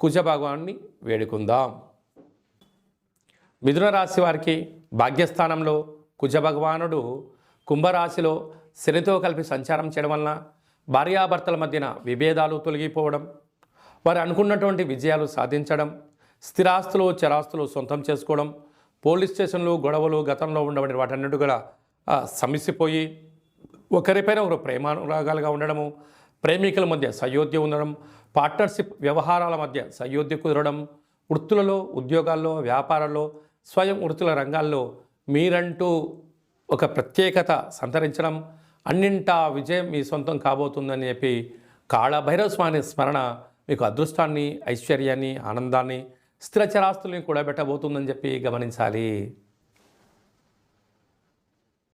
కుజ భగవాన్ని వేడుకుందాం. మిథున రాశి వారికి భాగ్యస్థానంలో కుజ భగవానుడు కుంభరాశిలో శనితో కలిపి సంచారం చేయడం వలన భార్యాభర్తల మధ్యన విభేదాలు తొలగిపోవడం వారు అనుకున్నటువంటి విజయాలు సాధించడం స్థిరాస్తులు చరాస్తులు సొంతం చేసుకోవడం పోలీస్ స్టేషన్లు గొడవలు గతంలో ఉండబడిన వాటన్నిటి కూడా ఆ, సమసిపోయి ఒకరిపైన ఒకరు ప్రేమానురాగాలుగా ఉండడము ప్రేమికుల మధ్య సయోధ్య ఉండడం పార్ట్నర్షిప్ వ్యవహారాల మధ్య సయోధ్య కుదరడం వృత్తులలో ఉద్యోగాల్లో వ్యాపారాల్లో స్వయం వృత్తుల రంగాల్లో మీరంటూ ఒక ప్రత్యేకత సంతరించడం అన్నింటా విజయం మీ సొంతం కాబోతుందని చెప్పి కాళభైరవ స్వామి స్మరణ మీకు అదృష్టాన్ని ఐశ్వర్యాన్ని ఆనందాన్ని స్థిరచరాస్తుల్ని కూడబెట్టబోతుందని చెప్పి గమనించాలి.